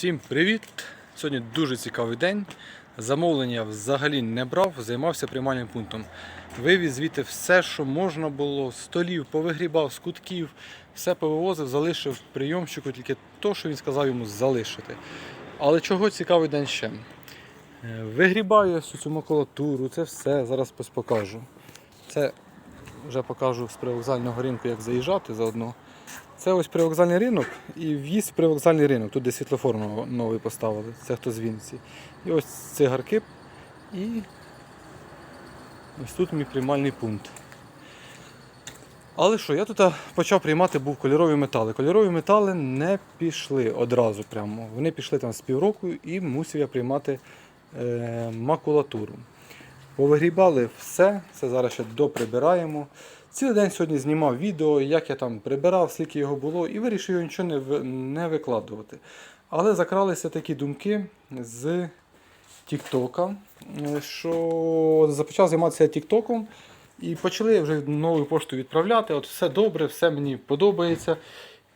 Всім привіт! Сьогодні дуже цікавий день. Замовлення я взагалі не брав, займався приймальним пунктом. Вивіз звідти все, що можна було, столів, повигрібав, з кутків, все повивозив, залишив прийомщику тільки то, що він сказав йому залишити. Але чого цікавий день ще? Е, Вигрібаю всю цю макулатуру, це все, зараз покажу. Це вже покажу з привокзального ринку, як заїжджати заодно. Це ось привокзальний ринок і в'їзд в привокзальний ринок. Тут де світлофор новий поставили. Це хто з Вінниці. І ось цигарки. І ось тут мій приймальний пункт. Але що, я тут почав приймати був кольорові метали. Кольорові метали не пішли одразу прямо. Вони пішли там з півроку і мусив я приймати е, макулатуру. Повигрібали все, це зараз ще доприбираємо. Цілий день сьогодні знімав відео, як я там прибирав, скільки його було, і вирішив його нічого не, не викладувати. Але закралися такі думки з Тіктока, е, що започав займатися Тіктоком і почали вже нову пошту відправляти. От все добре, все мені подобається.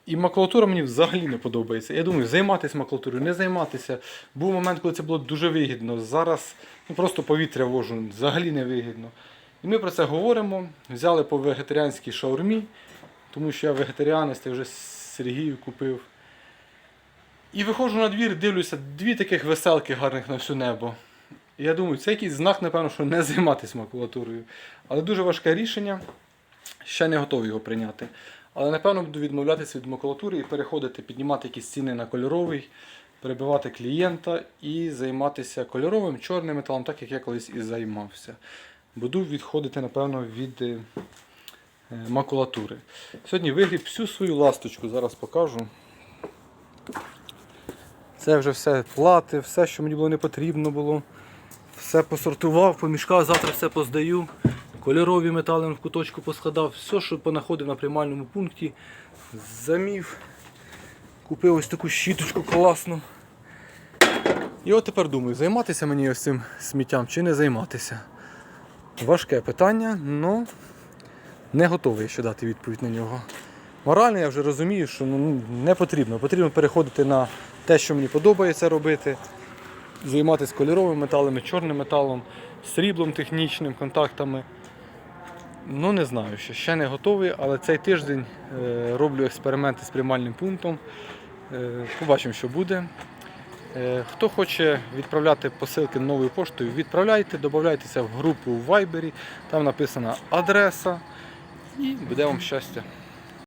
І макулатура мені взагалі не подобається. Я думаю, займатися макулатурою, не займатися. Був момент, коли це було дуже вигідно. Зараз ну, просто повітря вожу, взагалі не вигідно. І ми про це говоримо. Взяли по вегетаріанській шаурмі, тому що я вегетаріанець, я вже Сергію купив. І виходжу на двір, дивлюся, дві таких веселки гарних на всю небо. І я думаю, це якийсь знак, напевно, що не займатися макулатурою. Але дуже важке рішення. Ще не готовий його прийняти. Але напевно буду відмовлятися від макулатури і переходити, піднімати якісь ціни на кольоровий, перебивати клієнта і займатися кольоровим чорним металом, так як я колись і займався. Буду відходити, напевно, від е, е, макулатури. Сьогодні вигріб всю свою ласточку, зараз покажу. Це вже все плати, все, що мені було не потрібно було. Все посортував, помішкав, завтра все поздаю. Кольорові метали в куточку поскладав, все, що понаходив на приймальному пункті, замів. Купив ось таку щіточку класну. І от тепер думаю, займатися мені ось цим сміттям чи не займатися. Важке питання, але не готовий ще дати відповідь на нього. Морально я вже розумію, що ну, не потрібно. Потрібно переходити на те, що мені подобається робити, займатися кольоровими металами, чорним металом, сріблом технічним, контактами. Ну, не знаю, ще, ще не готовий, але цей тиждень е, роблю експерименти з приймальним пунктом. Е, побачимо, що буде. Е, Хто хоче відправляти посилки новою поштою, відправляйте, додавайтеся в групу в Viber, там написана адреса і буде вам щастя.